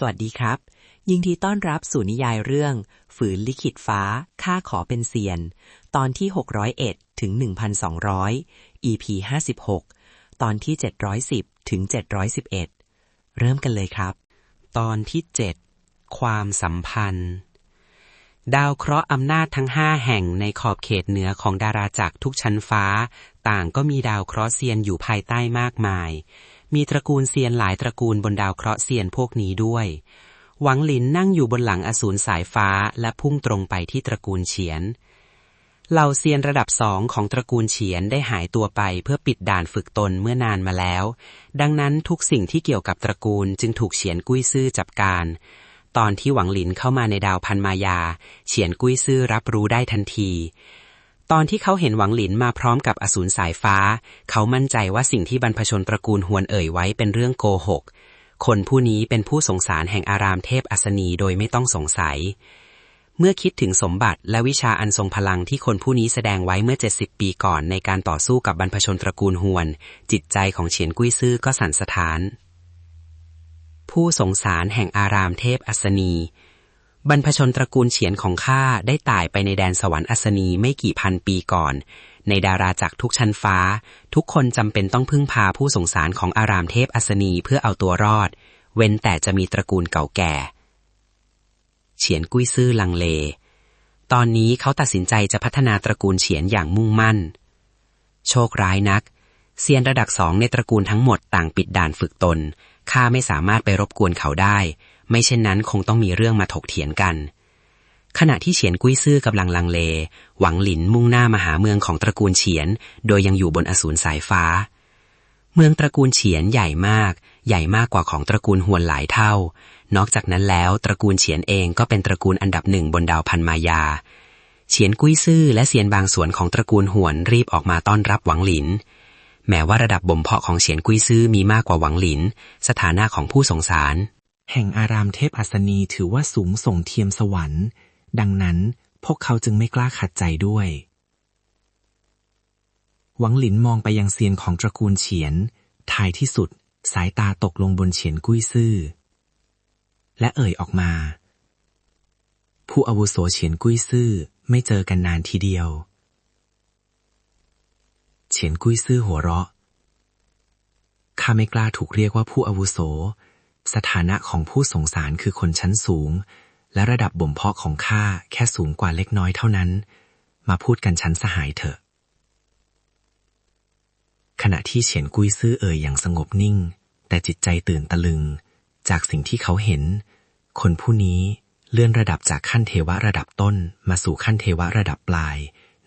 สวัสดีครับ ยินดีต้อนรับสู่นิยายเรื่อง ฝืนลิขิตฟ้า ข้าขอเป็นเซียน ตอนที่ 601 ถึง 1,200 EP 56 ตอนที่ 710 ถึง 711 เริ่มกันเลยครับ ตอนที่ 7 ความสัมพันธ์ ดาวเคราะห์อำนาจทั้งห้าแห่งในขอบเขตเหนือของดาราจักรทุกชั้นฟ้า ต่างก็มีดาวเคราะห์เซียนอยู่ภายใต้มากมาย มีตระกูลเซียนหลายตระกูลบนดาวเคราะห์เซียนพวกนี้ด้วย หวังหลินนั่งอยู่บนหลังอสูรสายฟ้าและพุ่งตรงไปที่ตระกูลเฉียน เหล่าเซียนระดับสองของตระกูลเฉียนได้หายตัวไปเพื่อปิดด่านฝึกตนเมื่อนานมาแล้ว ดังนั้นทุกสิ่งที่เกี่ยวกับตระกูลจึงถูกเฉียนกุ้ยซื่อจับการ ตอนที่หวังหลินเข้ามาในดาวพันมายา เฉียนกุ้ยซื่อรับรู้ได้ทันที ตอนที่เขาเห็นหวังหลินมาพร้อมกับอสูรสายฟ้า เขามั่นใจว่าสิ่งที่บรรพชนตระกูลฮวนเอ่ยไว้เป็นเรื่องโกหก คนผู้นี้เป็นผู้สงสารแห่งอารามเทพอัศนีโดยไม่ต้องสงสัย เมื่อคิดถึงสมบัติและวิชาอันทรงพลังที่คนผู้นี้แสดงไว้เมื่อ 70 ปีก่อนในการต่อสู้กับบรรพชนตระกูลฮวน จิตใจของเฉียนกุ้ยซื่อก็สั่นสะท้าน ผู้สงสารแห่งอารามเทพอัศนี บรรพชนตระกูลเฉียนของข้าได้ตายไปในแดนสวรรค์อัศนีไม่กี่พันปีก่อน ในดาราจากทุกชั้นฟ้า ทุกคนจำเป็นต้องพึ่งพาผู้สงสารของอารามเทพอัศนีเพื่อเอาตัวรอด เว้นแต่จะมีตระกูลเก่าแก่ เฉียนกุ้ยซื่อลังเล ตอนนี้เขาตัดสินใจจะพัฒนาตระกูลเฉียนอย่างมุ่งมั่น โชคร้ายนักเซียนระดับสองในตระกูลทั้งหมดต่างปิดด่านฝึกตนข้าไม่สามารถไปรบกวนเขาได้ ไม่เช่นนั้นคงต้องมีเรื่องมาถกเถียงกัน ขณะที่เฉียนกุ้ยซื่อกำลังลังเล หวังหลินมุ่งหน้ามาหาเมืองของตระกูลเฉียน โดยยังอยู่บนอสูรสายฟ้า เมืองตระกูลเฉียนใหญ่มาก ใหญ่มากกว่าของตระกูลฮวนหลายเท่า นอกจากนั้นแล้วตระกูลเฉียนเองก็เป็นตระกูลอันดับหนึ่งบนดาวพันมายา เฉียนกุ้ยซื่อและเซียนบางส่วนของตระกูลหวนรีบออกมาต้อนรับหวังหลินแม้ว่าระดับบ่มเพาะของเฉียนกุ้ยซื่อมีมากกว่าหวังหลิน สถานะของผู้สงสาร แห่งอารามเทพอัศนีถือว่าสูงส่งเทียมสวรรค์ ดังนั้นพวกเขาจึงไม่กล้าขัดใจด้วย หวังหลินมองไปยังเซียนของตระกูลเฉียน ท้ายที่สุด สายตาตกลงบนเฉียนกุ้ยซื่อ และเอ่ยออกมา ผู้อาวุโสเฉียนกุ้ยซื่อไม่เจอกันนานทีเดียว เฉียนกุ้ยซื่อหัวเราะข้าไม่กล้าถูกเรียกว่าผู้อาวุโส สถานะของผู้สงสารคือคนชั้นสูง และระดับบ่มเพาะของข้าแค่สูงกว่าเล็กน้อยเท่านั้น มาพูดกันชั้นสหายเถอะ ขณะที่เฉียนกุ้ยซื่อเอ่ยอย่างสงบนิ่ง แต่จิตใจตื่นตะลึง จากสิ่งที่เขาเห็น คนผู้นี้เลื่อนระดับจากขั้นเทวะระดับต้นมาสู่ขั้นเทวะระดับปลาย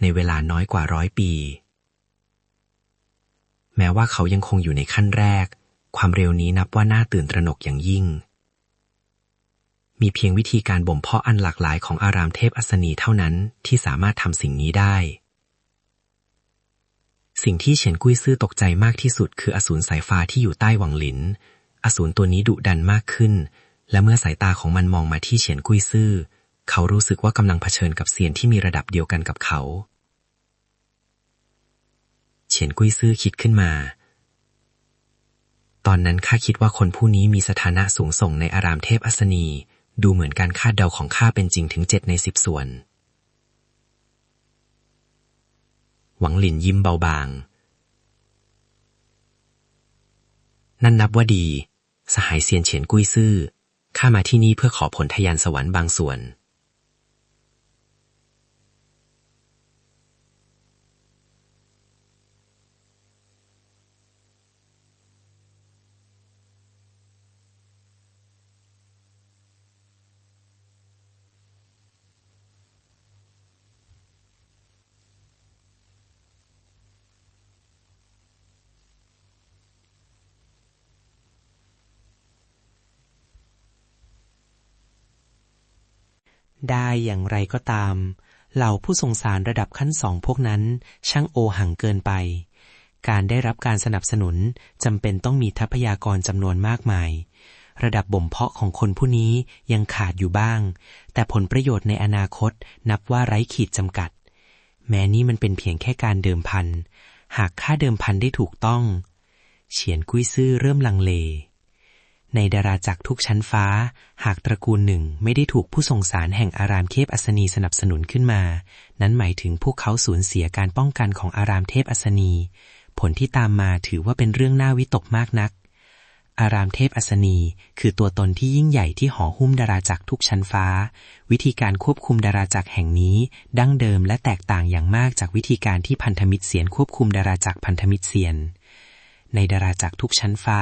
ในเวลาน้อยกว่าร้อยปี แม้ว่าเขายังคงอยู่ในขั้นแรก ความเร็วนี้นับว่าน่าตื่นตระหนกอย่างยิ่ง มีเพียงวิธีการบ่มเพาะอันหลากหลายของอารามเทพอัศนีเท่านั้นที่สามารถทำสิ่งนี้ได้ สิ่งที่เฉียนกุ้ยซื่อตกใจมากที่สุด คืออสูรสายฟ้าที่อยู่ใต้หวังหลิน อสูรตัวนี้ดุดันมากขึ้น และเมื่อสายตาของมันมองมาที่เฉียนกุ้ยซื่อ เขารู้สึกว่ากำลังเผชิญกับเซียนที่มีระดับเดียวกันกับเขา เฉียนกุ้ยซื่อคิดขึ้นมา ตอนนั้นข้าคิดว่าคนผู้นี้มีสถานะสูงส่งในอารามเทพอัศนี ดูเหมือนการคาดเดาของข้าเป็นจริงถึงเจ็ดในสิบส่วน หวังหลินยิ้มเบาบาง นั่นนับว่าดี สหายเซียนเฉียนกุ้ยซื่อข้ามาที่นี่เพื่อขอผลทยานสวรรค์บางส่วน ได้อย่างไรก็ตาม เหล่าผู้สงสารระดับขั้นสองพวกนั้นช่างโอหังเกินไป การได้รับการสนับสนุนจำเป็นต้องมีทรัพยากรจำนวนมากมาย ระดับบ่มเพาะของคนผู้นี้ยังขาดอยู่บ้าง แต่ผลประโยชน์ในอนาคตนับว่าไร้ขีดจำกัด แม้นี่มันเป็นเพียงแค่การเดิมพัน หากค่าเดิมพันได้ถูกต้อง เฉียนกุ้ยซื่อเริ่มลังเล ในดาราจักรทุกชั้นฟ้า หากตระกูลหนึ่งไม่ได้ถูกผู้ส่งสารแห่งอารามเทพอัศนีสนับสนุนขึ้นมา นั้นหมายถึงพวกเขาสูญเสียการป้องกันของอารามเทพอัศนี ผลที่ตามมาถือว่าเป็นเรื่องน่าวิตกมากนัก อารามเทพอัศนี คือตัวตนที่ยิ่งใหญ่ที่ห่อหุ้มดาราจักรทุกชั้นฟ้า วิธีการควบคุมดาราจักรแห่งนี้ ดั้งเดิมและแตกต่างอย่างมากจากวิธีการที่พันธมิตรเสียนควบคุมดาราจักรพันธมิตรเสียน ในดาราจักรทุกชั้นฟ้า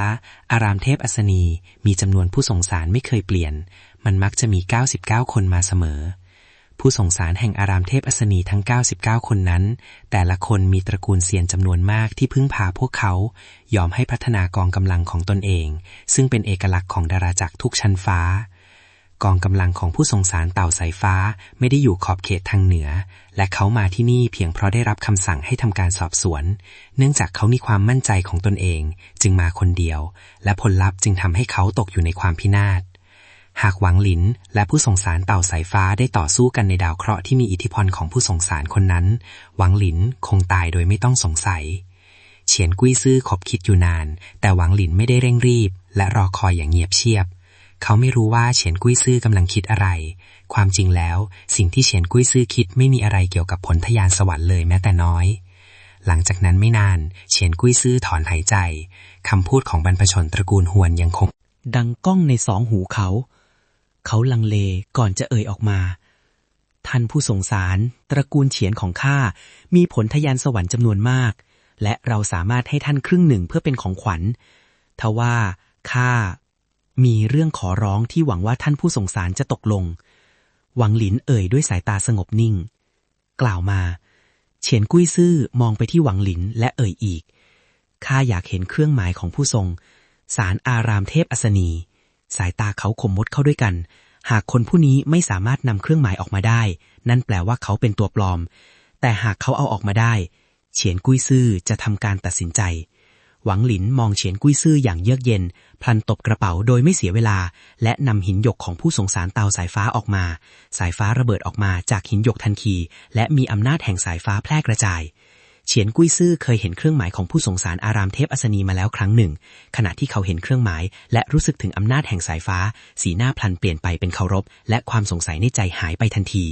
อารามเทพอัศนี มีจำนวนผู้ส่งสารไม่เคยเปลี่ยน มันมักจะมี 99 คนมาเสมอ ผู้ส่งสารแห่งอารามเทพอัศนีทั้ง 99 คนนั้น แต่ละคนมีตระกูลเซียนจำนวนมากที่พึ่งพาพวกเขา ยอมให้พัฒนากองกำลังของตนเอง ซึ่งเป็นเอกลักษณ์ของดาราจักรทุกชั้นฟ้า กองกำลังของผู้ส่งสารเต่าสายฟ้าไม่ได้อยู่ขอบเขตทางเหนือ และเขามาที่นี่เพียงเพราะได้รับคำสั่งให้ทำการสอบสวน เนื่องจากเขามีความมั่นใจของตนเอง จึงมาคนเดียว และผลลัพธ์จึงทำให้เขาตกอยู่ในความพินาศหากหวังหลิน และผู้ส่งสารเต่าสายฟ้าได้ต่อสู้กันในดาวเคราะห์ที่มีอิทธิพลของผู้ส่งสารคนนั้น หวังหลินคงตายโดยไม่ต้องสงสัย เฉียนกุ้ยซื่อคบคิดอยู่นาน แต่หวังหลินไม่ได้เร่งรีบ และรอคอยอย่างเงียบเชียบ เขาไม่รู้ว่าเฉียนกุ้ยซื่อกำลังคิดอะไร ความจริงแล้ว สิ่งที่เฉียนกุ้ยซื่อคิดไม่มีอะไรเกี่ยวกับผลทยานสวรรค์เลยแม้แต่น้อย หลังจากนั้นไม่นาน เฉียนกุ้ยซื่อถอนหายใจคำพูดของบรรพชนตระกูลฮวนยังคง ดังก้องในสองหูเขา เขาลังเลก่อนจะเอ่ยออกมา ท่านผู้สงสาร ตระกูลเฉียนของข้ามีผลทยานสวรรค์จำนวนมาก และเราสามารถให้ท่านครึ่งหนึ่งเพื่อเป็นของขวัญทว่าข้า มีเรื่องขอร้องที่หวังว่าท่านผู้สงสารจะตกลง หวังหลินเอ่ยด้วยสายตาสงบนิ่ง กล่าวมา เฉียนกุ้ยซื่อมองไปที่หวังหลินและเอ่ยอีก ข้าอยากเห็นเครื่องหมายของผู้ทรง สารอารามเทพอัศนี สายตาเขาคมมดเข้าด้วยกัน หากคนผู้นี้ไม่สามารถนำเครื่องหมายออกมาได้ นั่นแปลว่าเขาเป็นตัวปลอม แต่หากเขาเอาออกมาได้ เฉียนกุ้ยซื่อจะทำการตัดสินใจ หวังหลินมองเฉียนกุ้ยซื่ออย่างเยือกเย็น พลันตบกระเป๋าโดยไม่เสียเวลา และนำหินหยกของผู้สงสารเตาสายฟ้าออกมา สายฟ้าระเบิดออกมาจากหินหยกทันที และมีอำนาจแห่งสายฟ้าแพร่กระจายเฉียนกุ้ยซื่อเคยเห็นเครื่องหมายของผู้สงสารอารามเทพอัศนีมาแล้วครั้งหนึ่ง ขณะที่เขาเห็นเครื่องหมาย และรู้สึกถึงอำนาจแห่งสายฟ้า สีหน้าพลันเปลี่ยนไปเป็นเคารพ และความสงสัยในใจหายไปทันที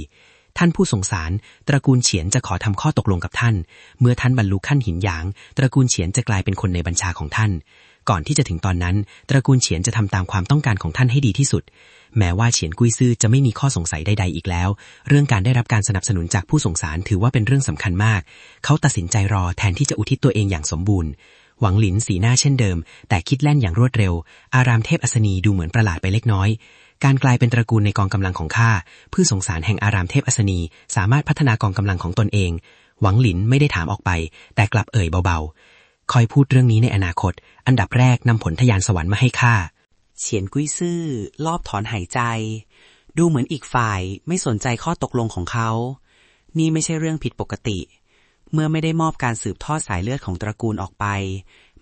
ท่านผู้สงสาร ตระกูลเฉียนจะขอทำข้อตกลงกับท่าน เมื่อท่านบรรลุขั้นหินหยาง ตระกูลเฉียนจะกลายเป็นคนในบัญชาของท่าน ก่อนที่จะถึงตอนนั้น ตระกูลเฉียนจะทำตามความต้องการของท่านให้ดีที่สุด แม้ว่าเฉียนกุ้ยซื่อจะไม่มีข้อสงสัยใด ๆ อีกแล้ว เรื่องการได้รับการสนับสนุนจากผู้สงสารถือว่าเป็นเรื่องสำคัญมาก เขาตัดสินใจรอแทนที่จะอุทิศตัวเองอย่างสมบูรณ์หวังหลินสีหน้าเช่นเดิม แต่คิดแล่นอย่างรวดเร็ว อารามเทพอัศนีดูเหมือนประหลาดไปเล็กน้อย การกลายเป็นตระกูลในกองกำลังของข้าเพื่อสงสารแห่งอารามเทพอัศนี สามารถพัฒนากองกำลังของตนเอง หวังหลินไม่ได้ถามออกไป แต่กลับเอ่ยเบาๆ คอยพูดเรื่องนี้ในอนาคต อันดับแรกนำผลทยานสวรรค์มาให้ข้าเฉียนกุ้ยซื่อรอบถอนหายใจ ดูเหมือนอีกฝ่ายไม่สนใจข้อตกลงของเขา นี่ไม่ใช่เรื่องผิดปกติ เมื่อไม่ได้มอบการสืบทอดสายเลือดของตระกูลออกไป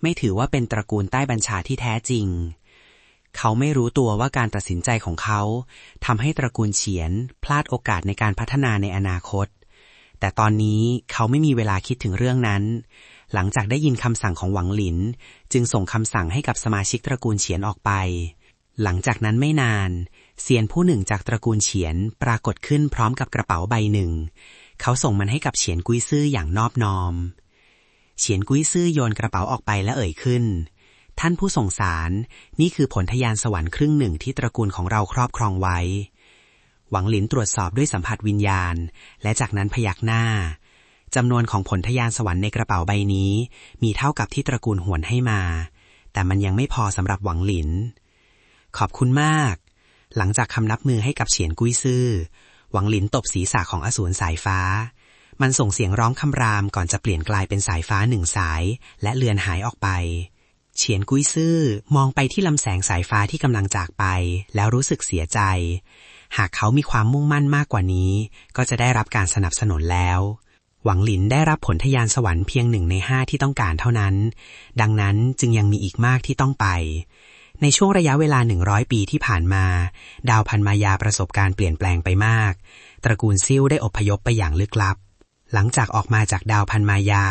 ไม่ถือว่าเป็นตระกูลใต้บัญชาที่แท้จริง เขาไม่รู้ตัวว่าการตัดสินใจของเขาทำให้ตระกูลเฉียน พลาดโอกาสในการพัฒนาในอนาคต แต่ตอนนี้เขาไม่มีเวลาคิดถึงเรื่องนั้น หลังจากได้ยินคำสั่งของหวังหลิน จึงส่งคำสั่งให้กับสมาชิกตระกูลเฉียนออกไป หลังจากนั้นไม่นานเซียนผู้หนึ่งจากตระกูลเฉียนปรากฏขึ้นพร้อมกับกระเป๋าใบหนึ่ง เขาส่งมันให้กับเฉียนกุ้ยซื่ออย่างนอบน้อม เฉียนกุ้ยซื่อโยนกระเป๋าออกไปและเอ่ยขึ้น ท่านผู้ส่งสาร นี่คือผลทยานสวรรค์ครึ่งหนึ่งที่ตระกูลของเราครอบครองไว้ หวังหลินตรวจสอบด้วยสัมผัสวิญญาณ และจากนั้นพยักหน้าจำนวนของผลทยานสวรรค์ในกระเป๋าใบนี้ มีเท่ากับที่ตระกูลหวนให้มา แต่มันยังไม่พอสำหรับหวังหลิน ขอบคุณมาก หลังจากคำนับมือให้กับเฉียนกุ้ยซื่อ หวังหลินตบศีรษะของอสูรสายฟ้า มันส่งเสียงร้องคำรามก่อนจะเปลี่ยนกลายเป็นสายฟ้าหนึ่งสาย และเลือนหายออกไป เฉียนกุ้ยซื่อมองไปที่ลำแสงสายฟ้าที่กำลังจากไป แล้วรู้สึกเสียใจ หากเขามีความมุ่งมั่นมากกว่านี้ ก็จะได้รับการสนับสนุนแล้ว หวังหลินได้รับผลทยานสวรรค์เพียงหนึ่งในห้าที่ต้องการเท่านั้น ดังนั้นจึงยังมีอีกมากที่ต้องไป ในช่วงระยะเวลาหนึ่งร้อยปีที่ผ่านมา ดาวพันมายาประสบการเปลี่ยนแปลงไปมาก ตระกูลซิ่วได้อพยพไปอย่างลึกลับ หลังจากออกมาจากดาวพันมายา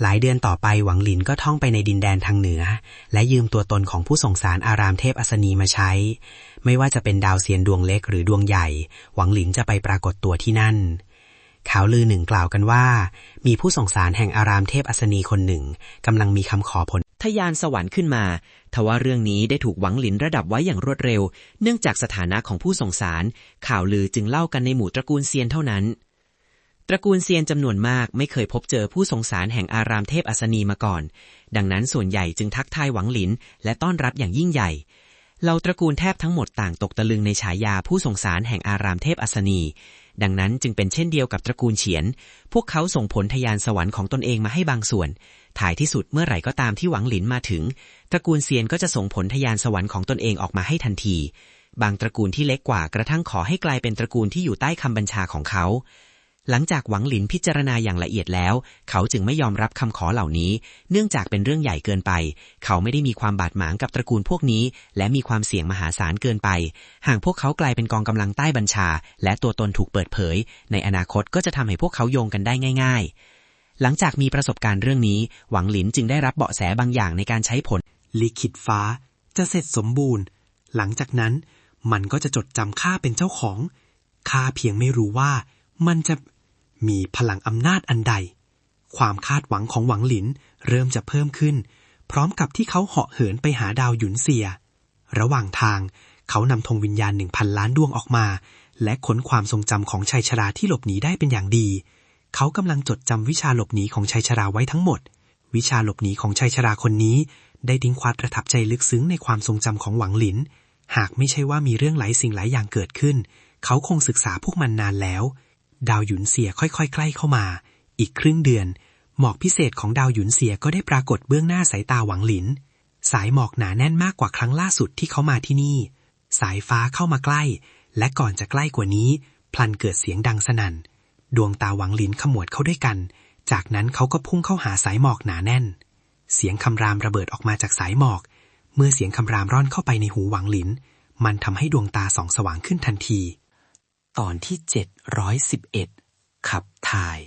หลายเดือนต่อไปหวังหลินก็ท่องไปในดินแดนทางเหนือ และยืมตัวตนของผู้ส่งสารอารามเทพอัศนีมาใช้ ไม่ว่าจะเป็นดาวเซียนดวงเล็กหรือดวงใหญ่ หวังหลินจะไปปรากฏตัวที่นั่นข่าวลือหนึ่งกล่าวกันว่า มีผู้ส่งสารแห่งอารามเทพอัศนีคนหนึ่งกำลังมีคำขอผลทยานสวรรค์ขึ้นมา ทว่าเรื่องนี้ได้ถูกหวังหลินระดับไว้อย่างรวดเร็ว เนื่องจากสถานะของผู้ส่งสาร ข่าวลือจึงเล่ากันในหมู่ตระกูลเซียนเท่านั้น ตระกูลเซียนจำนวนมากไม่เคยพบเจอผู้สงสารแห่งอารามเทพอัศนีมาก่อน ดังนั้นส่วนใหญ่จึงทักทายหวังหลิน และต้อนรับอย่างยิ่งใหญ่เหล่าตระกูลแทบทั้งหมดต่างตกตะลึงในฉายาผู้สงสารแห่งอารามเทพอัศนี ดังนั้นจึงเป็นเช่นเดียวกับตระกูลเฉียน พวกเขาส่งผลทยานสวรรค์ของตนเองมาให้บางส่วน ถ่ายที่สุดเมื่อไหร่ก็ตามที่หวังหลินมาถึง ตระกูลเซียนก็จะส่งผลทยานสวรรค์ของตนเองออกมาให้ทันที บางตระกูลที่เล็กกว่ากระทั่งขอให้กลายเป็นตระกูลที่อยู่ใต้คำบัญชาของเขา หลังจากหวังหลินพิจารณาอย่างละเอียดแล้ว เขาจึงไม่ยอมรับคำขอเหล่านี้ เนื่องจากเป็นเรื่องใหญ่เกินไป เขาไม่ได้มีความบาดหมางกับตระกูลพวกนี้ และมีความเสี่ยงมหาศาลเกินไป หากพวกเขากลายเป็นกองกำลังใต้บัญชา และตัวตนถูกเปิดเผย ในอนาคตก็จะทำให้พวกเขาโยงกันได้ง่าย ๆ หลังจากมีประสบการณ์เรื่องนี้ หวังหลินจึงได้รับเบาะแสบางอย่างในการใช้ผล ลิขิตฟ้าจะเสร็จสมบูรณ์ หลังจากนั้นมันก็จะจดจำข้าเป็นเจ้าของข้าเพียงไม่รู้ว่ามันจะ มีพลังอำนาจอันใด ความคาดหวังของหวังหลินเริ่มจะเพิ่มขึ้น พร้อมกับที่เขาเหาะเหินไปหาดาวหยุนเซีย ระหว่างทางเขานำธงวิญญาณหนึ่งพันล้านดวงออกมา และค้นความทรงจำของชายชราที่หลบหนีได้เป็นอย่างดี เขากำลังจดจำวิชาหลบหนีของชายชราไว้ทั้งหมด วิชาหลบหนีของชายชราคนนี้ ได้ทิ้งความประทับใจลึกซึ้งในความทรงจำของหวังหลิน หากไม่ใช่ว่ามีเรื่องหลายสิ่งหลายอย่างเกิดขึ้น เขาคงศึกษาพวกมันนานแล้ว ดาวหยุนเสียค่อยๆใกล้เข้ามา อีกครึ่งเดือน หมอกพิเศษของดาวหยุนเสียก็ได้ปรากฏเบื้องหน้าสายตาหวังหลิน สายหมอกหนาแน่นมากกว่าครั้งล่าสุดที่เขามาที่นี่ สายฟ้าเข้ามาใกล้ และก่อนจะใกล้กว่านี้ พลันเกิดเสียงดังสนั่น ดวงตาหวังหลินขมวดเข้าด้วยกัน จากนั้นเขาก็พุ่งเข้าหาสายหมอกหนาแน่น เสียงคำรามระเบิดออกมาจากสายหมอก เมื่อเสียงคำรามร่อนเข้าไปในหูหวังหลิน มันทำให้ดวงตาสองสว่างขึ้นทันที ตอนที่ 711 ขับถ่าย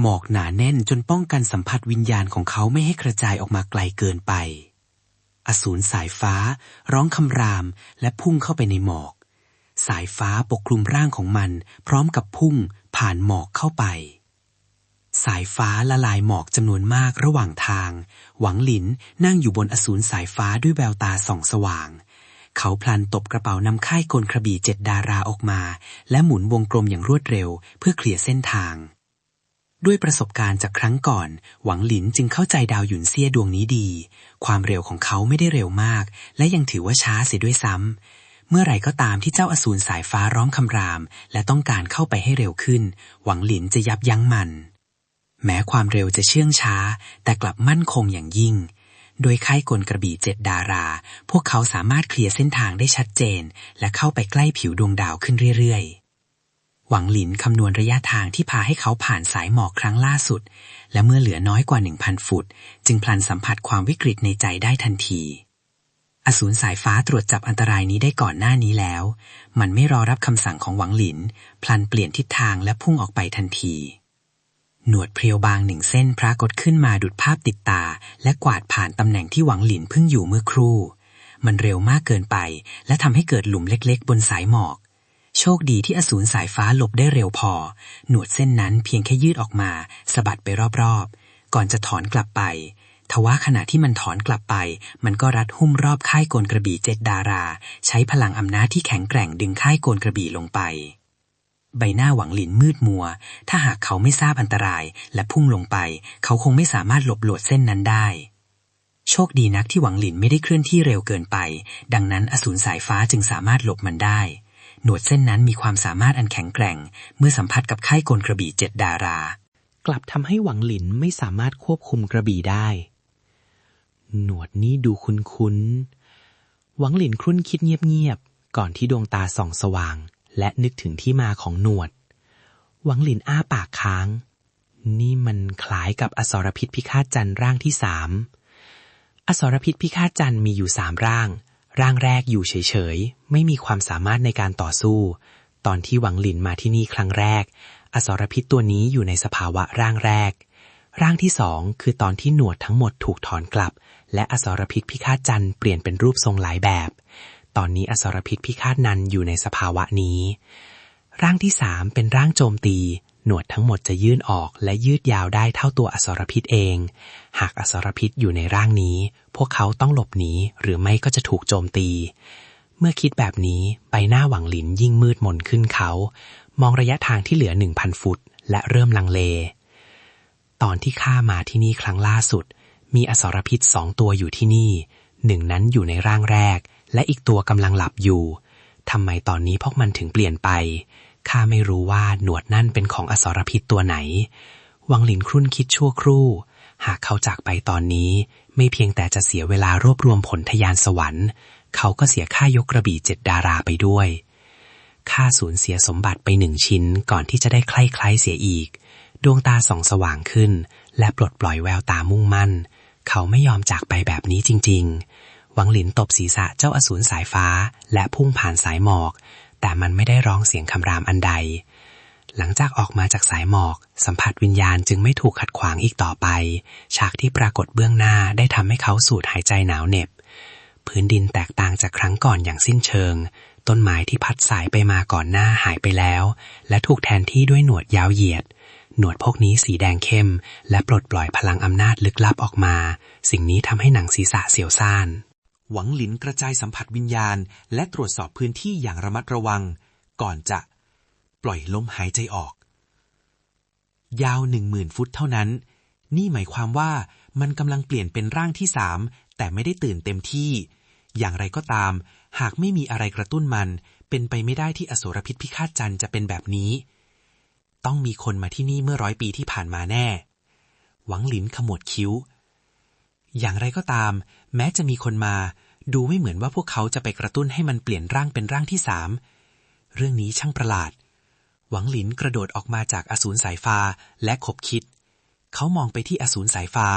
หมอกหนาแน่นจนป้องกันสัมผัสวิญญาณของเขาไม่ให้กระจายออกมาไกลเกินไป อสูรสายฟ้า ร้องคำรามและพุ่งเข้าไปในหมอก สายฟ้าปกคลุมร่างของมัน พร้อมกับพุ่งผ่านหมอกเข้าไป สายฟ้าละลายหมอกจำนวนมากระหว่างทาง หวังหลินนั่งอยู่บนอสูรสายฟ้าด้วยแววตาส่องสว่าง เขาพลันตบกระเป๋านำค่ายกลกระบี่เจ็ดดาราออกมา และหมุนวงกลมอย่างรวดเร็ว เพื่อเคลียร์เส้นทาง ด้วยประสบการณ์จากครั้งก่อน หวังหลินจึงเข้าใจดาวหยุนเซียดวงนี้ดี ความเร็วของเขาไม่ได้เร็วมาก และยังถือว่าช้าเสียด้วยซ้ำเมื่อไรก็ตามที่เจ้าอสูรสายฟ้าร้องคำราม และต้องการเข้าไปให้เร็วขึ้น หวังหลินจะยับยั้งมัน แม้ความเร็วจะเชื่องช้า แต่กลับมั่นคงอย่างยิ่ง โดยค่ายกลกระบี่เจ็ดดารา พวกเขาสามารถเคลียร์เส้นทางได้ชัดเจน และเข้าไปใกล้ผิวดวงดาวขึ้นเรื่อยๆ หวังหลินคำนวณระยะทางที่พาให้เขาผ่านสายหมอกครั้งล่าสุด และเมื่อเหลือน้อยกว่า1,000ฟุต จึงพลันสัมผัสความวิกฤตในใจได้ทันทีอสูรสายฟ้าตรวจจับอันตรายนี้ได้ก่อนหน้านี้แล้ว มันไม่รอรับคำสั่งของหวังหลิน พลันเปลี่ยนทิศทางและพุ่งออกไปทันที หนวดเพรียวบางหนึ่งเส้นปรากฏขึ้นมาดุดภาพติดตา และกวาดผ่านตำแหน่งที่หวังหลินเพิ่งอยู่เมื่อครู่ มันเร็วมากเกินไป และทำให้เกิดหลุมเล็กๆ บนสายหมอก โชคดีที่อสูรสายฟ้าหลบได้เร็วพอ หนวดเส้นนั้นเพียงแค่ยืดออกมาสะบัดไปรอบๆ ก่อนจะถอนกลับไปทว่าขณะที่มันถอนกลับไป มันก็รัดหุ้มรอบค่ายโกนกระบี่เจ็ดดารา ใช้พลังอำนาจที่แข็งแกร่งดึงค่ายโกนกระบี่ลงไป ใบหน้าหวังหลินมืดมัว ถ้าหากเขาไม่ทราบอันตรายและพุ่งลงไป เขาคงไม่สามารถหลบโหลดเส้นนั้นได้ โชคดีนักที่หวังหลินไม่ได้เคลื่อนที่เร็วเกินไป ดังนั้นอสูรสายฟ้าจึงสามารถหลบมันได้ หนวดเส้นนั้นมีความสามารถอันแข็งแกร่ง เมื่อสัมผัสกับค่ายกลกระบี่เจ็ดดารา กลับทำให้หวังหลินไม่สามารถควบคุมกระบี่ได้ หนวดนี้ดูคุ้นๆหวังหลินครุ่นคิดเงียบๆก่อนที่ดวงตาส่องสว่าง และนึกถึงที่มาของหนวด หวังหลินอ้าปากค้าง นี่มันคล้ายกับอสรพิษพิฆาตจันทร์ร่างที่สาม อสรพิษพิฆาตจันทร์มีอยู่สามร่าง ร่างแรกอยู่เฉยๆ ไม่มีความสามารถในการต่อสู้ ตอนที่หวังหลินมาที่นี่ครั้งแรก อสรพิษตัวนี้อยู่ในสภาวะร่างแรก ร่างที่สองคือตอนที่หนวดทั้งหมดถูกถอนกลับ และอสรพิษพิฆาตจันทร์เปลี่ยนเป็นรูปทรงหลายแบบ ตอนนี้อสรพิษพิฆาตนันอยู่ในสภาวะนี้ ร่างที่สามเป็นร่างโจมตี หนวดทั้งหมดจะยื่นออกและยืดยาวได้เท่าตัวอสรพิษเอง หากอสรพิษอยู่ในร่างนี้ พวกเขาต้องหลบหนีหรือไม่ก็จะถูกโจมตี เมื่อคิดแบบนี้ใบหน้าหวังหลินยิ่งมืดมนขึ้นเขา มองระยะทางที่เหลือหนึ่งพันฟุต และเริ่มลังเล ตอนที่ข้ามาที่นี่ครั้งล่าสุด มีอสรพิษสองตัวอยู่ที่นี่หนึ่งนั้นอยู่ในร่างแรก และอีกตัวกำลังหลับอยู่ทำไมตอนนี้พวกมันถึงเปลี่ยนไปข้าไม่รู้ว่าหนวดนั่นเป็นของอสรพิษตัวไหน วังหลินครุ่นคิดชั่วครู่ หากเขาจากไปตอนนี้ ไม่เพียงแต่จะเสียเวลารวบรวมผลทยานสวรรค์ เขาก็เสียค่ายกกระบี่เจ็ดดาราไปด้วยข้าสูญเสียสมบัติไปหนึ่งชิ้นก่อนที่จะได้ใคล้คล้ายเสียอีก ดวงตาส่องสว่างขึ้น และปลดปล่อยแววตามุ่งมั่น เขาไม่ยอมจากไปแบบนี้จริง ๆวังหลินตบศีรษะเจ้าอสูรสายฟ้า และพุ่งผ่านสายหมอก แต่มันไม่ได้ร้องเสียงคำรามอันใด หลังจากออกมาจากสายหมอก สัมผัสวิญญาณจึงไม่ถูกขัดขวางอีกต่อไป ฉากที่ปรากฏเบื้องหน้าได้ทำให้เขาสูดหายใจหนาวเหน็บ พื้นดินแตกต่างจากครั้งก่อนอย่างสิ้นเชิง ต้นไม้ที่พัดสายไปมาก่อนหน้าหายไปแล้ว และถูกแทนที่ด้วยหนวดยาวเหยียดหนวดพวกนี้สีแดงเข้ม และปลดปล่อยพลังอำนาจลึกลับออกมา สิ่งนี้ทำให้หนังศีรษะเสียวซ่าน หวังหลินกระจายสัมผัสวิญญาณ และตรวจสอบพื้นที่อย่างระมัดระวัง ก่อนจะ ปล่อยลมหายใจออก ยาวหนึ่งหมื่นฟุตเท่านั้น นี่หมายความว่ามันกำลังเปลี่ยนเป็นร่างที่สามแต่ไม่ได้ตื่นเต็มที่ อย่างไรก็ตาม หากไม่มีอะไรกระตุ้นมัน เป็นไปไม่ได้ที่อโสรพิษพิฆาตจันทร์จะเป็นแบบนี้ ต้องมีคนมาที่นี่เมื่อร้อยปีที่ผ่านมาแน่ หวังหลินขมวดคิ้ว อย่างไรก็ตาม แม้จะมีคนมา ดูไม่เหมือนว่าพวกเขาจะไปกระตุ้นให้มันเปลี่ยนร่างเป็นร่างที่สามเรื่องนี้ช่างประหลาด หวังหลินกระโดดออกมาจากอสูรสายฟ้าและขบคิด เขามองไปที่อสูรสายฟ้า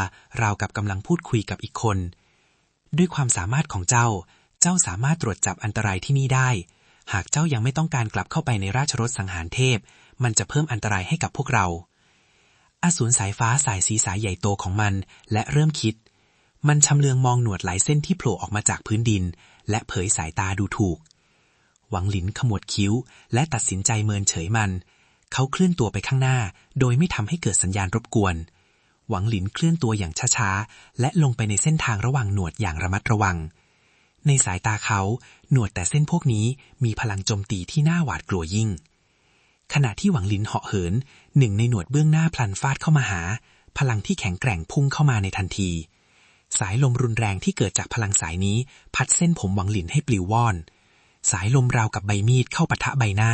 ราวกับกำลังพูดคุยกับอีกคน ด้วยความสามารถของเจ้า เจ้าสามารถตรวจจับอันตรายที่นี่ได้ หากเจ้ายังไม่ต้องการกลับเข้าไปในราชรถสังหารเทพ มันจะเพิ่มอันตรายให้กับพวกเรา อสูรสายฟ้าสายสีสายใหญ่โตของมันและเริ่มคิด มันชำเลืองมองหนวดหลายเส้นที่โผล่ออกมาจากพื้นดิน และเผยสายตาดูถูก หวังหลินขมวดคิ้ว และตัดสินใจเมินเฉยมัน เขาเคลื่อนตัวไปข้างหน้า โดยไม่ทำให้เกิดสัญญาณรบกวน หวังหลินเคลื่อนตัวอย่างช้าๆ และลงไปในเส้นทางระหว่างหนวดอย่างระมัดระวัง ในสายตาเขาหนวดแต่เส้นพวกนี้มีพลังโจมตีที่น่าหวาดกลัวยิ่ง ขณะที่หวังหลินเหาะเหิน หนึ่งในหนวดเบื้องหน้าพลันฟาดเข้ามาหา พลังที่แข็งแกร่งพุ่งเข้ามาในทันที สายลมรุนแรงที่เกิดจากพลังสายนี้ พัดเส้นผมหวังหลินให้ปลิวว่อน สายลมราวกับใบมีดเข้าปะทะใบหน้า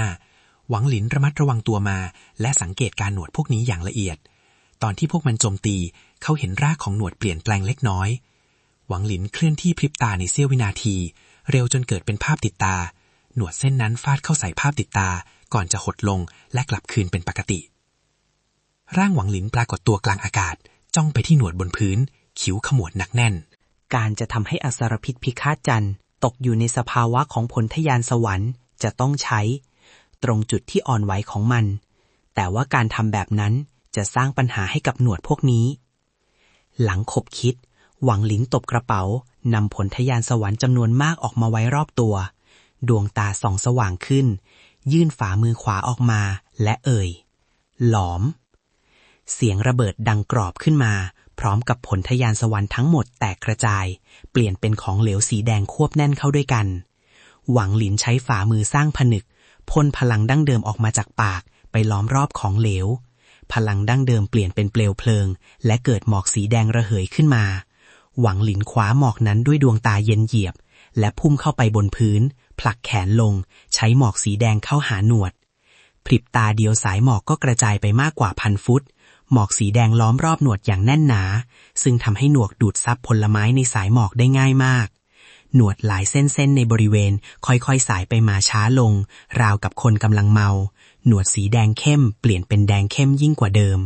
หวังหลินระมัดระวังตัวมา และสังเกตการหนวดพวกนี้อย่างละเอียด ตอนที่พวกมันโจมตีเขาเห็นรากของหนวดเปลี่ยนแปลงเล็กน้อย หวังหลินเคลื่อนที่พริบตาในเสี้ยววินาที เร็วจนเกิดเป็นภาพติดตา หนวดเส้นนั้นฟาดเข้าใส่ภาพติดตา ก่อนจะหดลงและกลับคืนเป็นปกติ ร่างหวังหลินปรากฏตัวกลางอากาศจ้องไปที่หนวดบนพื้น คิ้วขมวดหนักแน่น การจะทำให้อสรพิษพิฆาตจันทร์ตกอยู่ในสภาวะของผลทยานสวรรค์จะต้องใช้ ตรงจุดที่อ่อนไหวของมัน แต่ว่าการทำแบบนั้นจะสร้างปัญหาให้กับหนวดพวกนี้ หลังขบคิด หวังหลินตบกระเป๋านำผลทยานสวรรค์จำนวนมากออกมาไว้รอบตัว ดวงตาส่องสว่างขึ้น ยื่นฝ่ามือขวาออกมาและเอ่ย หลอม เสียงระเบิดดังกรอบขึ้นมา พร้อมกับผลทยานสวรรค์ทั้งหมดแตกกระจาย เปลี่ยนเป็นของเหลวสีแดงควบแน่นเข้าด้วยกัน หวังหลินใช้ฝ่ามือสร้างผนึกพ่นพลังดั้งเดิมออกมาจากปาก ไปล้อมรอบของเหลว พลังดั้งเดิมเปลี่ยนเป็นเปลวเพลิง และเกิดหมอกสีแดงระเหยขึ้นมา หวังหลินคว้าหมอกนั้นด้วยดวงตาเย็นเหยียบ และพุ่มเข้าไปบนพื้น ผลักแขนลง ใช้หมอกสีแดงเข้าหาหนวดพริบตาเดียวสายหมอกก็กระจายไปมากกว่าพันฟุต หมอกสีแดงล้อมรอบหนวดอย่างแน่นหนา ซึ่งทำให้หนวดดูดซับผลไม้ในสายหมอกได้ง่ายมาก หนวดหลายเส้นๆในบริเวณค่อยๆสายไปมาช้าลง ราวกับคนกำลังเมา หนวดสีแดงเข้มเปลี่ยนเป็นแดงเข้มยิ่งกว่าเดิม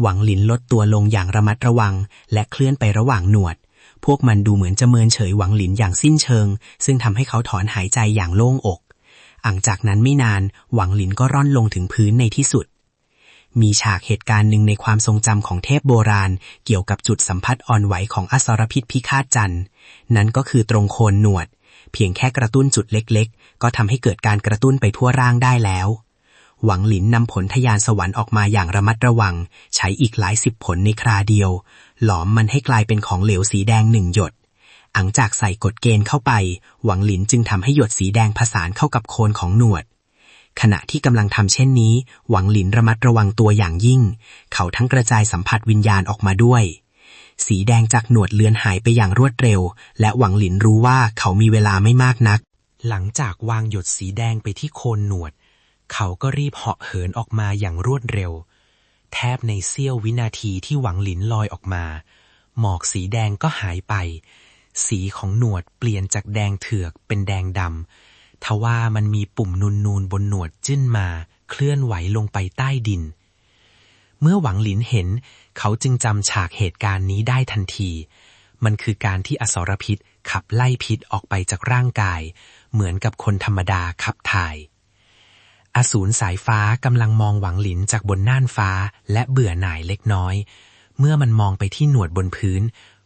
หวังหลินลดตัวลงอย่างระมัดระวัง และเคลื่อนไประหว่างหนวด พวกมันดูเหมือนจะเมินเฉยหวังหลินอย่างสิ้นเชิง ซึ่งทำให้เขาถอนหายใจอย่างโล่งอกหลังจากนั้นไม่นานหวังหลินก็ร่อนลงถึงพื้นในที่สุด มีฉากเหตุการณ์หนึ่งในความทรงจำของเทพโบราณ เกี่ยวกับจุดสัมผัสอ่อนไหวของอสรพิษพิฆาตจันทร์นั่นก็คือตรงโคนหนวด เพียงแค่กระตุ้นจุดเล็กๆ ก็ทำให้เกิดการกระตุ้นไปทั่วร่างได้แล้ว หวังหลินนำผลทยานสวรรค์ออกมาอย่างระมัดระวัง ใช้อีกหลายสิบผลในคราเดียว หลอมมันให้กลายเป็นของเหลวสีแดงหนึ่งหยดหลังจากใส่กฎเกณฑ์เข้าไป หวังหลินจึงทำให้หยดสีแดงผสานเข้ากับโคนของหนวด ขณะที่กำลังทำเช่นนี้ หวังหลินระมัดระวังตัวอย่างยิ่ง เขาทั้งกระจายสัมผัสวิญญาณออกมาด้วย สีแดงจากหนวดเลือนหายไปอย่างรวดเร็ว และหวังหลินรู้ว่าเขามีเวลาไม่มากนัก หลังจากวางหยดสีแดงไปที่โคนหนวด เขาก็รีบเหาะเหินออกมาอย่างรวดเร็ว แทบในเสี้ยววินาทีที่หวังหลินลอยออกมา หมอกสีแดงก็หายไป สีของหนวดเปลี่ยนจากแดงเถือกเป็นแดงดำ ทว่ามันมีปุ่มนูนๆบนหนวดจิ้นมาเคลื่อนไหวลงไปใต้ดิน เมื่อหวังหลินเห็น เขาจึงจำฉากเหตุการณ์นี้ได้ทันที มันคือการที่อสรพิษขับไล่พิษออกไปจากร่างกาย เหมือนกับคนธรรมดาขับถ่าย อสูรสายฟ้ากำลังมองหวังหลินจากบนน่านฟ้าและเบื่อหน่ายเล็กน้อย เมื่อมันมองไปที่หนวดบนพื้น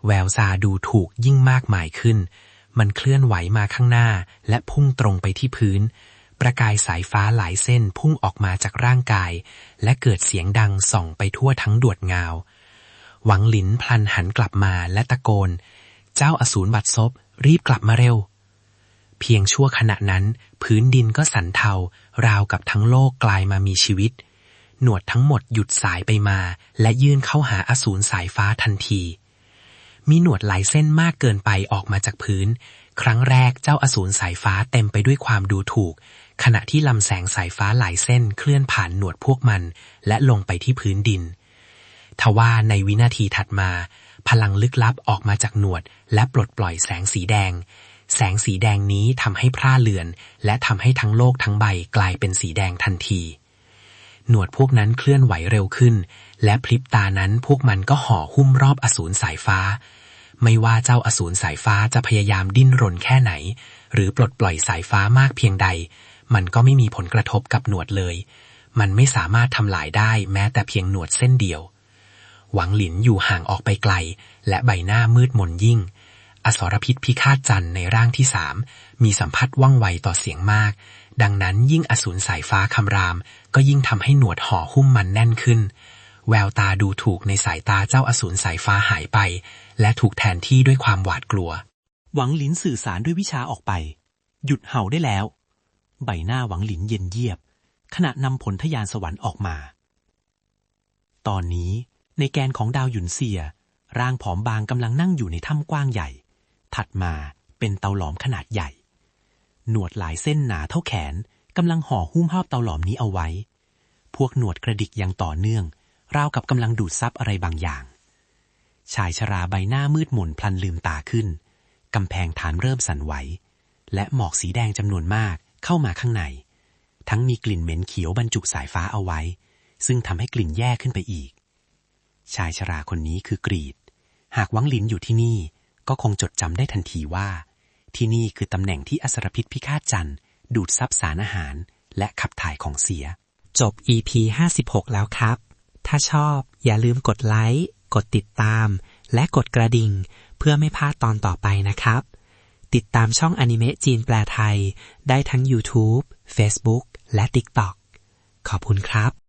แววซาดูถูกยิ่งมากมายขึ้น มันเคลื่อนไหวมาข้างหน้า และพุ่งตรงไปที่พื้น ประกายสายฟ้าหลายเส้นพุ่งออกมาจากร่างกาย และเกิดเสียงดังส่องไปทั่วทั้งดวดงาว หวังหลินพลันหันกลับมาและตะโกน เจ้าอสูรบัดซบ รีบกลับมาเร็ว เพียงชั่วขณะนั้น พื้นดินก็สั่นเทา ราวกับทั้งโลกกลายมามีชีวิต หนวดทั้งหมดหยุดสายไปมา และยื่นเข้าหาอสูรสายฟ้าทันที มีหนวดหลายเส้นมากเกินไปออกมาจากพื้น ครั้งแรกเจ้าอสูรสายฟ้าเต็มไปด้วยความดูถูก ขณะที่ลำแสงสายฟ้าหลายเส้นเคลื่อนผ่านหนวดพวกมัน และลงไปที่พื้นดิน ทว่าในวินาทีถัดมา พลังลึกลับออกมาจากหนวด และปลดปล่อยแสงสีแดง แสงสีแดงนี้ทำให้พร่าเลือน และทำให้ทั้งโลกทั้งใบกลายเป็นสีแดงทันทีหนวดพวกนั้นเคลื่อนไหวเร็วขึ้น และพลิบตานั้นพวกมันก็ห่อหุ้มรอบอสูรสายฟ้า ไม่ว่าเจ้าอสูรสายฟ้าจะพยายามดิ้นรนแค่ไหน หรือปลดปล่อยสายฟ้ามากเพียงใด มันก็ไม่มีผลกระทบกับหนวดเลย มันไม่สามารถทำลายได้แม้แต่เพียงหนวดเส้นเดียว หวังหลินอยู่ห่างออกไปไกล และใบหน้ามืดมนยิ่ง อสรพิษพิฆาตจันในร่างที่สามมีสัมผัสว่องไวต่อเสียงมาก ดังนั้นยิ่งอสูรสายฟ้าคำราม ก็ยิ่งทำให้หนวดห่อหุ้มมันแน่นขึ้น แววตาดูถูกในสายตาเจ้าอสูรสายฟ้าหายไป และถูกแทนที่ด้วยความหวาดกลัว หวังหลินสื่อสารด้วยวิชาออกไป หยุดเห่าได้แล้ว ใบหน้าหวังหลินเย็นเยียบ ขณะนำผลทยานสวรรค์ออกมา ตอนนี้ในแกนของดาวหยุนเซีย ร่างผอมบางกำลังนั่งอยู่ในถ้ำกว้างใหญ่ ถัดมาเป็นเตาหลอมขนาดใหญ่ หนวดหลายเส้นหนาเท่าแขนกำลังห่อหุ้มหอบเตาหลอมนี้เอาไว้ พวกหนวดกระดิกอย่างต่อเนื่อง ราวกับกำลังดูดซับอะไรบางอย่าง ชายชราใบหน้ามืดหม่นพลันลืมตาขึ้น กำแพงฐานเริ่มสั่นไหว และหมอกสีแดงจำนวนมากเข้ามาข้างใน ทั้งมีกลิ่นเหม็นเขียวบรรจุสายฟ้าเอาไว้ ซึ่งทำให้กลิ่นแย่ขึ้นไปอีก ชายชราคนนี้คือกรีด หากวังลินอยู่ที่นี่ก็คงจดจำได้ทันทีว่า ที่นี่คือตำแหน่งที่อสรพิษพิฆาตจันทร์ดูดซับสารอาหารและขับถ่ายของเสีย จบ EP 56 แล้วครับ ถ้าชอบอย่าลืมกดไลค์กดติดตาม และกดกระดิ่ง เพื่อไม่พลาดตอนต่อไปนะครับ ติดตามช่องอนิเมะจีนแปลไทย ได้ทั้ง YouTube Facebook และ TikTok ขอบคุณครับ